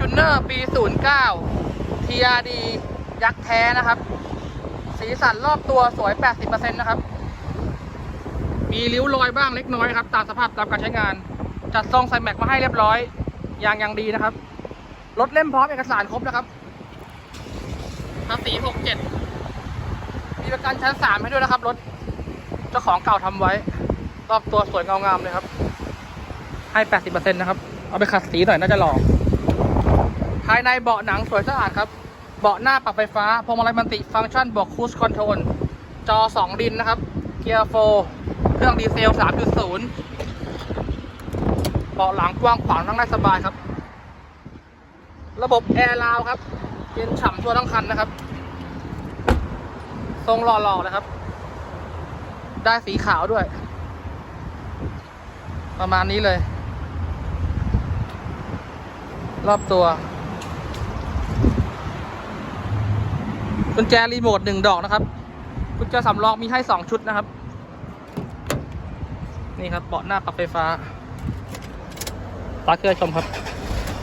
Fortuner ปี 09 TRD ยักษ์แท้นะครับ สีสันรอบตัวสวย 80%นะครับ มีริ้วรอยบ้างเล็กน้อยครับ ตามสภาพตามการใช้งาน จัดทรงใส่แม็กมาให้เรียบร้อยยางยังดีนะครับ รถเล่มพร้อมเอกสารครบนะครับภาษี 67 มีประกันชั้น 3 ให้ด้วยนะครับ รถ เจ้าของเก่าทำไว้ รอบตัวสวยเงางามเลยครับ ให้ 80%นะครับ เอาไปขัดสีหน่อยน่าจะหล่อายในเบาะหนังสวยสะอาดครับ เบาะหน้าปรับไฟฟ้าพวงมาลัยมันติฟังก์ชันบอกคูสคอนโทรลจอ 2 ดินนะครับ เกียร์โฟร์เครื่องดีเซล 3.0 เบาะหลังกว้างขวางนั่งได้สบายครับ ระบบแอร์ลาวครับเย็นฉ่ำทั่วทั้งคันนะครับ ทรงหล่อๆเลยครับ ได้สีขาวด้วย ประมาณนี้เลย รอบตัว กุญแจรีโมทหนึ่งดอกนะครับ กุญแจสำรองมีให้สองชุดนะครับ นี่ครับเบาะหน้าปรับไฟฟ้าตาเกลือชมครับ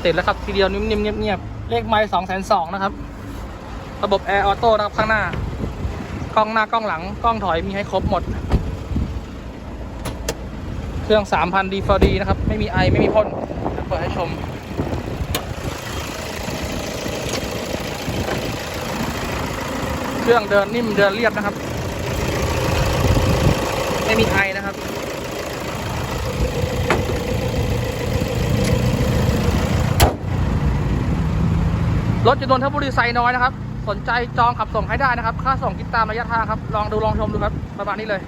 ติดแล้วครับทีเดียวนิ่มๆเงียบๆเลขไม้สองแสนสองนะครับ ระบบแอร์ออโต้นะครับข้างหน้ากล้องหน้ากล้องหลังกล้องถอยมีให้ครบหมด เครื่อง 3,000 D4D นะครับ ไม่มีไอไม่มีพ่นเปิดให้ชม เครื่องเดินนิ่มเดินเรียบนะครับ ไม่มีไอนะครับรถจะโดนทบุรีไซน้อยนะครับ สนใจจองขับส่งให้ได้นะครับ ค่าส่งคิดตามระยะทางครับ ลองดูลองชมดูครับ ประมาณนี้เลย